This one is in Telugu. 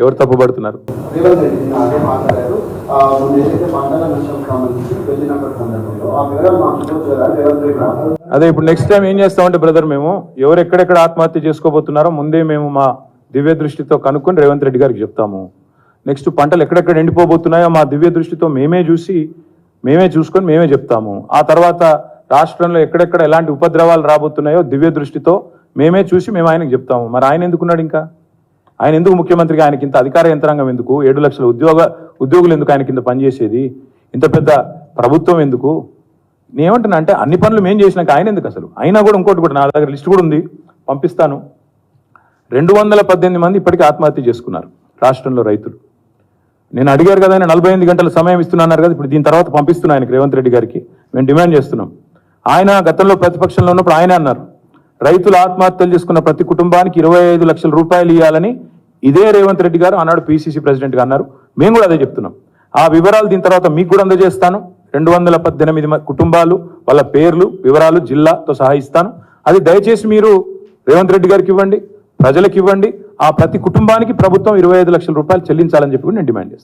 ఎవరు తప్పుపడుతున్నారు మాట్లాడారు. అదే ఇప్పుడు నెక్స్ట్ టైం ఏం చేస్తామంటే బ్రదర్ మేము ఎవరు ఎక్కడెక్కడ ఆత్మహత్య చేసుకోబోతున్నారో ముందే మేము మా దివ్య దృష్టితో కనుక్కొని రేవంత్ రెడ్డి గారికి చెప్తాము. నెక్స్ట్ పంటలు ఎక్కడెక్కడ ఎండిపోబోతున్నాయో మా దివ్య దృష్టితో మేమే చూసి మేమే చూసుకొని మేమే చెప్తాము. ఆ తర్వాత రాష్ట్రంలో ఎక్కడెక్కడ ఎలాంటి ఉపద్రవాలు రాబోతున్నాయో దివ్య దృష్టితో మేమే చూసి మేము ఆయనకు చెప్తాము. మరి ఆయన ఎందుకున్నాడు ఇంకా? ఆయన ఎందుకు ముఖ్యమంత్రిగా ఆయనకి ఇంత అధికార యంత్రాంగం ఎందుకు? ఏడు లక్షల ఉద్యోగ ఉద్యోగులు ఎందుకు ఆయన కింద పనిచేసేది? ఇంత పెద్ద ప్రభుత్వం ఎందుకు? నేనేమంటున్నా అంటే అన్ని పనులు మేము చేసినాక ఆయన ఎందుకు అసలు? అయినా కూడా ఇంకోటి కూడా నా దగ్గర లిస్ట్ కూడా ఉంది. పంపిస్తాను. రెండు వందల పద్దెనిమిది మంది ఇప్పటికీ ఆత్మహత్య చేసుకున్నారు రాష్ట్రంలో రైతులు. నేను అడిగారు కదా ఆయన నలభై ఎనిమిది గంటల సమయం ఇస్తున్నారు కదా ఇప్పుడు దీని తర్వాత పంపిస్తున్నాను ఆయనకి రేవంత్ రెడ్డి గారికి. మేము డిమాండ్ చేస్తున్నాం. ఆయన గతంలో ప్రతిపక్షంలో ఉన్నప్పుడు ఆయన అన్నారు. రైతులు ఆత్మహత్యలు చేసుకున్న ప్రతి కుటుంబానికి ఇరవై ఐదు లక్షల రూపాయలు ఇవ్వాలని ఇదే రేవంత్ రెడ్డి గారు ఆనాడు పిసిసి ప్రెసిడెంట్గా అన్నారు. మేము కూడా అదే చెప్తున్నాం. ఆ వివరాలు దీని తర్వాత మీకు కూడా అందజేస్తాను. రెండు వందల పద్దెనిమిది కుటుంబాలు వాళ్ళ పేర్లు వివరాలు జిల్లాతో సహా ఇస్తాను. అది దయచేసి మీరు రేవంత్ రెడ్డి గారికి ఇవ్వండి ప్రజలకు ఇవ్వండి. ఆ ప్రతి కుటుంబానికి ప్రభుత్వం ఇరవై ఐదు లక్షల రూపాయలు చెల్లించాలని చెప్పి నేను డిమాండ్ చేస్తాను.